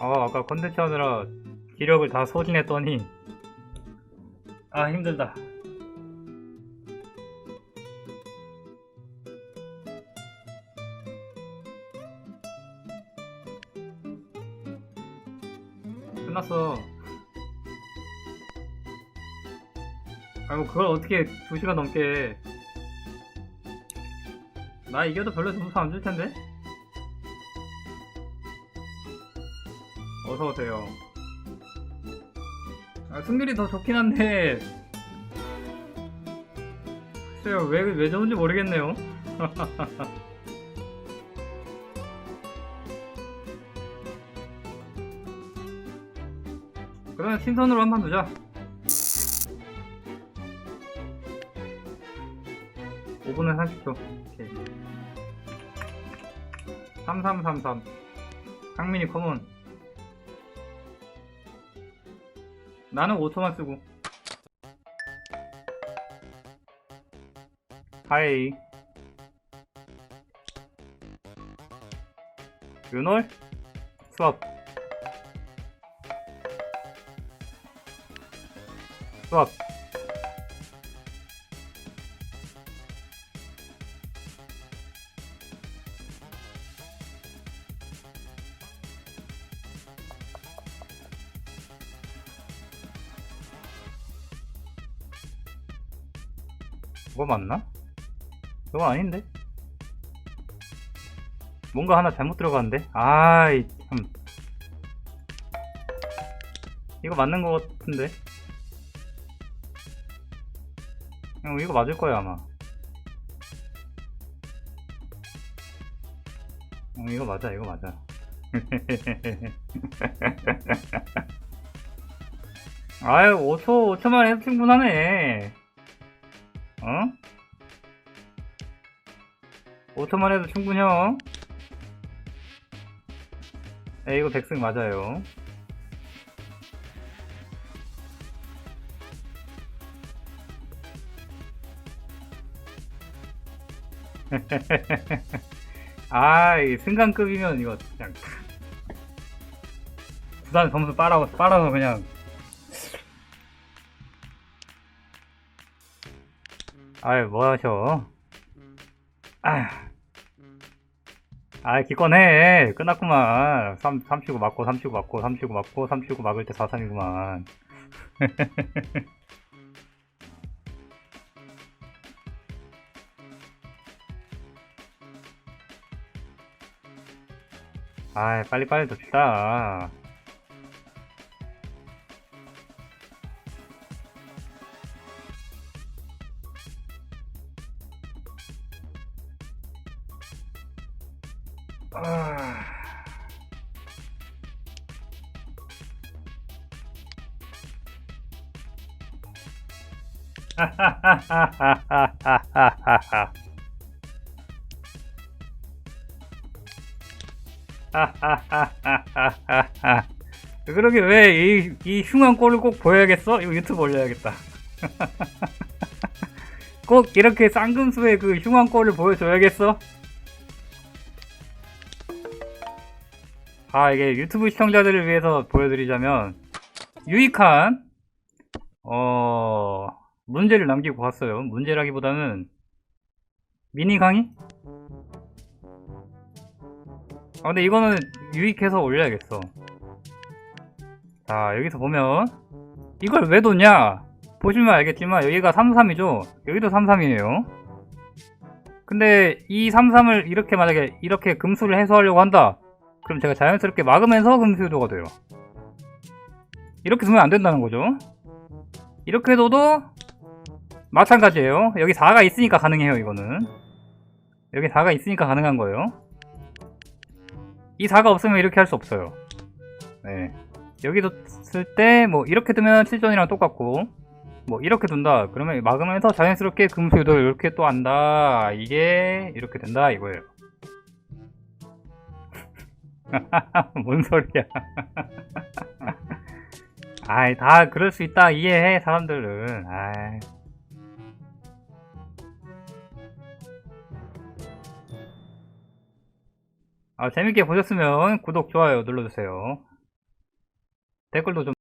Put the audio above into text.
아 아까 컨텐츠 하느라 기력을 다 소진했더니. 아 힘들다. 끝났어. 아이고 그걸 어떻게 2시간 넘게 해. 나 이겨도 별로 점수 안 줄 텐데 어서 오세요. 아, 승률이 더 좋긴 한데 글쎄요 왜, 왜 좋은지 모르겠네요. 그러면 팀선으로 한 판 두자. 5분에 30초. 오케이. 3333. 상민이 커먼. 나는 5초만 쓰고. 하이. 윤월? 수업. 수업. 그거 맞나? 그거 아닌데? 뭔가 하나 잘못 들어갔는데? 아이, 참. 이거 맞는 것 같은데? 어, 이거 맞을 거야, 아마. 어, 이거 맞아, 이거 맞아. 아유, 5초, 5초만 해도 충분하네. 어? 5초만 해도 충분혀. 에 이거 백승 맞아요. 아, 이 승강급이면 이거 그냥 부산 점수 빨아, 빨아서 그냥 아이 뭐 하셔? 아, 아 기권해. 끝났구만. 3, 3 치고 맞고 3 치고 맞고 3 치고 맞고 3 치고 막을 때 4-3이구만. 아이 빨리빨리 둡시다 아... 그러게 왜 이 이 흉한 꼴을 꼭 보여야겠어? 이거 유튜브 올려야겠다. 꼭 이렇게 쌍금수의 그 흉한 꼴을 보여줘야겠어? 아 이게 유튜브 시청자들을 위해서 보여드리자면 유익한 어 문제를 남기고 왔어요. 문제라기보다는 미니 강의? 아 근데 이거는 유익해서 올려야겠어. 자 여기서 보면 이걸 왜 뒀냐? 보시면 알겠지만 여기가 33이죠? 여기도 33이에요. 근데 이 33을 이렇게 만약에 이렇게 금수를 해소하려고 한다. 그럼 제가 자연스럽게 막으면서 금수요도가 돼요. 이렇게 두면 안 된다는 거죠. 이렇게 둬도 마찬가지예요. 여기 4가 있으니까 가능해요, 이거는. 여기 4가 있으니까 가능한 거예요. 이 4가 없으면 이렇게 할 수 없어요. 네. 여기도 쓸 때, 뭐, 이렇게 두면 7전이랑 똑같고, 뭐, 이렇게 둔다. 그러면 막으면서 자연스럽게 금수요도를 이렇게 또 한다. 이게, 이렇게 된다, 이거예요. 뭔 소리야. 아이, 다 그럴 수 있다. 이해해, 사람들은. 아이. 아, 재밌게 보셨으면 구독, 좋아요 눌러주세요. 댓글도 좀